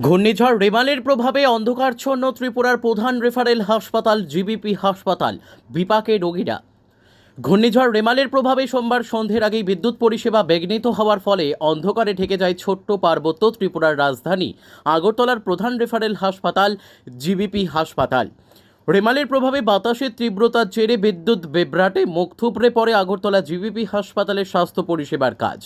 ঘূর্ণিঝড় রেমালের প্রভাবে অন্ধকারচ্ছন্ন ত্রিপুরার প্রধান রেফারেল হাসপাতাল, জিবিপি হাসপাতাল, বিপাকে রোগীরা। ঘূর্ণিঝড় রেমালের প্রভাবে সোমবার সন্ধ্যের আগেই বিদ্যুৎ পরিষেবা বেগ্নিত হওয়ার ফলে অন্ধকারে ঢেকে যায় ছোট্ট পার্বত্য ত্রিপুরার রাজধানী। আগরতলার প্রধান রেফারেল হাসপাতাল, জিবিপি হাসপাতাল। রেমালের প্রভাবে বাতাসের তীব্রতার জেরে বিদ্যুৎ বিভ্রাটে মুখ থুবড়ে পড়ে আগরতলা জিবিপি হাসপাতালের স্বাস্থ্য পরিষেবার কাজ।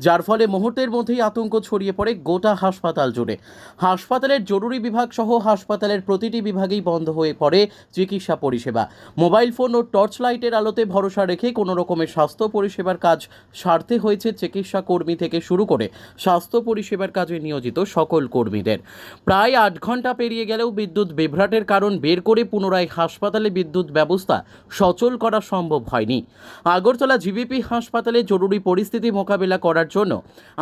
যার ফলে মুহূর্তের মধ্যেই আতঙ্ক ছড়িয়ে পড়ে গোটা হাসপাতাল জুড়ে। হাসপাতালের জরুরি বিভাগ সহ হাসপাতালের প্রতিটি বিভাগেই বন্ধ হয়ে পড়ে চিকিৎসা পরিষেবা। মোবাইল ফোন ও টর্চ লাইটের আলোতে ভরসা রেখে কোনো রকমের স্বাস্থ্য পরিষেবার কাজ সারতে হয়েছে চিকিৎসা কর্মী থেকে শুরু করে স্বাস্থ্য পরিষেবার কাজে নিয়োজিত সকল কর্মীদের। প্রায় আট ঘণ্টা পেরিয়ে গেলেও বিদ্যুৎ বিভ্রাটের কারণ বের করে পুনরায় হাসপাতালে বিদ্যুৎ ব্যবস্থা সচল করা সম্ভব হয়নি। আগরতলা জিবিপি হাসপাতালে জরুরি পরিস্থিতি মোকাবিলা করার জন্য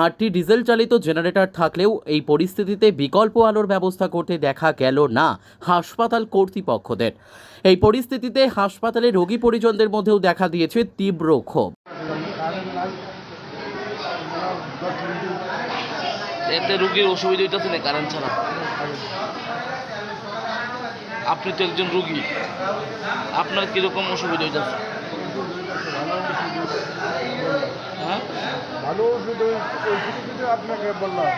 আটটি ডিজেল চালিত জেনারেটর থাকলেও এই পরিস্থিতিতে বিকল্প আলোর ব্যবস্থা করতে দেখা গেল না হাসপাতাল কর্তৃপক্ষদের। এই পরিস্থিতিতে হাসপাতালে রোগী পরিজনদের মধ্যেও দেখা দিয়েছে তীব্র ক্ষোভ। এতে রুগীর অসুবিধা হইতেছে না, কারেন্ট ছাড়া। আপনি তো একজন রুগী। আপনার কীরকম অসুবিধা হয়ে যাচ্ছে হ্যাঁ? ভালো ওষুধ আপনাকে বললাম।